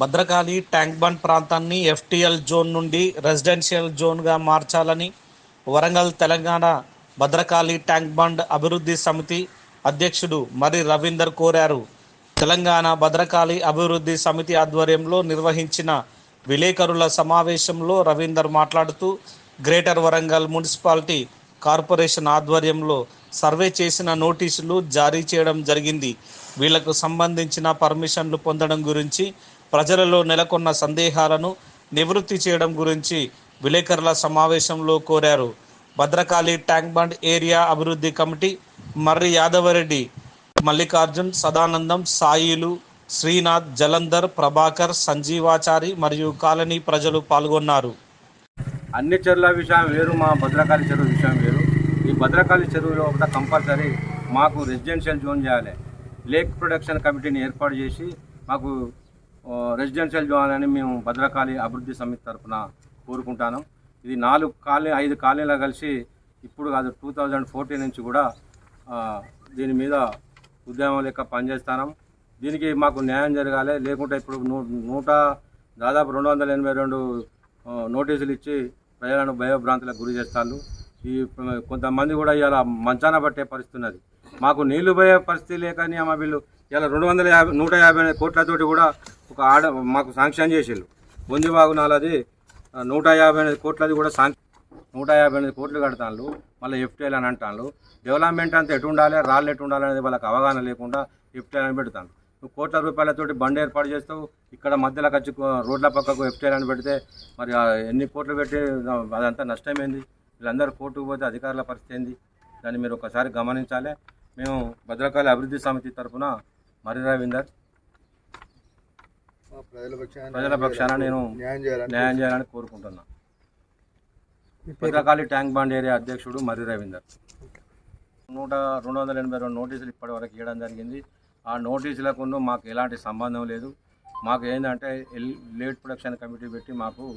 Bhadrakali tank bund ప్రాంతాన్ని FTL zone నుండి residential జోన్గా మార్చాలని వరంగల్ తెలంగాణ భద్రకాళి ట్యాంక్ బండ్ అభివృద్ధి సమితి అధ్యక్షుడు మరి రవీందర్ కోరారు. తెలంగాణ భద్రకాళి అభివృద్ధి సమితి ఆధ్వర్యంలో నిర్వహించిన విలేకరుల సమావేశంలో రవీందర్ మాట్లాడుతూ గ్రేటర్ వరంగల్ మున్సిపాలిటీ కార్పొరేషన్ ఆధ్వర్యంలో సర్వే చేసిన నోటీసులు జారీ చేయడం జరిగింది. వీళ్ళకు సంబంధించిన పర్మిషన్లు పొందడం గురించి ప్రజలలో నెలకొన్న సందేహాలను నివృత్తి చేయడం గురించి విలేకరుల సమావేశంలో కోరారు. భద్రకాళి ట్యాంక్ బండ్ ఏరియా అభివృద్ధి కమిటీ మర్రి యాదవరెడ్డి మల్లికార్జున్ సదానందం సాయిలు శ్రీనాథ్ జలంధర్ ప్రభాకర్ సంజీవాచారి మరియు కాలనీ ప్రజలు పాల్గొన్నారు. అన్ని చెరువుల విషయం వేరు మా భద్రకాళి చెరువు విషయం వేరు. ఈ భద్రకాళి చెరువులో ఒకట కంపల్సరీ మాకు రెసిడెన్షియల్ జోన్ చేయాలి. లేక్ ప్రొడక్షన్ కమిటీని ఏర్పాటు చేసి మాకు రెసిడెన్షియల్ జోన్ అని మేము భద్రకాళి అభివృద్ధి సమితి తరఫున కోరుకుంటాను. ఇది నాలుగు కాలనీ ఐదు కాలనీలు కలిసి ఇప్పుడు కాదు టూ థౌజండ్ ఫోర్టీన్ నుంచి కూడా దీని మీద ఉద్యమం లెక్క పనిచేస్తాను. దీనికి మాకు న్యాయం జరగాలి. లేకుంటే ఇప్పుడు నూ నూట దాదాపు రెండు వందల ఎనభై రెండు నోటీసులు ఇచ్చి ప్రజలను భయభ్రాంతులకు గురి చేస్తారు ఈ కొంతమంది కూడా ఇలా మంచాన పట్టే పరిస్థితున్నది మాకు నీళ్ళు పోయే పరిస్థితి లేకని మా వీళ్ళు ఇలా రెండు వందల యాభై నూట యాభై కోట్లతోటి కూడా ఒక ఆడ మాకు శాంక్షన్ చేసిళ్ళు. బొందిబాగు నాలది నూట యాభై ఎనిమిది కోట్లది కూడా శాంక్ నూట యాభై ఎనిమిది కోట్లు కడతాను మళ్ళీ ఎఫ్టీఎల్ అని అంటాను డెవలప్మెంట్ అంతా ఎటు ఉండాలి రాళ్ళు ఎటు ఉండాలి అనేది వాళ్ళకి అవగాహన లేకుండా ఎఫ్టీఎల్ అని పెడతాను నువ్వు కోట్ల రూపాయలతోటి బండి ఏర్పాటు చేస్తావు ఇక్కడ మధ్యలో ఖర్చు రోడ్ల పక్కకు ఎఫ్టీఎల్ అని పెడితే మరి ఎన్ని కోట్లు పెట్టి అదంతా నష్టమైంది? వీళ్ళందరూ కోర్టుకు పోతే అధికారుల పరిస్థితి ఏంది? దాన్ని మీరు ఒకసారి గమనించాలి. మేము భద్రకాళి అభివృద్ధి సమితి తరఫున మరి రవీందర్ ప్రజల పక్షాన నేను న్యాయం చేయాలని కోరుకుంటున్నా. భద్రకాళి ట్యాంక్ బాండ్ ఏరియా అధ్యక్షుడు మరి రవీందర్. నూట రెండు వందల ఎనభై రెండు నోటీసులు ఇప్పటి వరకు ఇవ్వడం జరిగింది. ఆ నోటీసులకు మాకు ఎలాంటి సంబంధం లేదు. మాకు ఏంటంటే లేట్ ప్రొడక్షన్ కమిటీ పెట్టి మాకు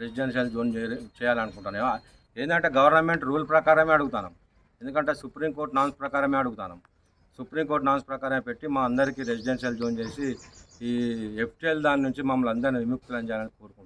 రెసిడెన్షియల్ జోన్ చేయ- చేయాలనుకుంటున్నాం. ఏంటంటే గవర్నమెంట్ రూల్ ప్రకారమే అడుగుతాను ఎందుకంటే సుప్రీంకోర్టు నాన్స్ ప్రకారమే అడుగుతాను. సుప్రీంకోర్టు నాన్స్ ప్రకారమే పెట్టి మా అందరికీ రెసిడెన్షియల్ జోన్ చేసి ఈ ఎఫ్టీఎల్ దాని నుంచి మమ్మల్ని అందరినీ విముక్తులు చేయాలని కోరుకుంటున్నాం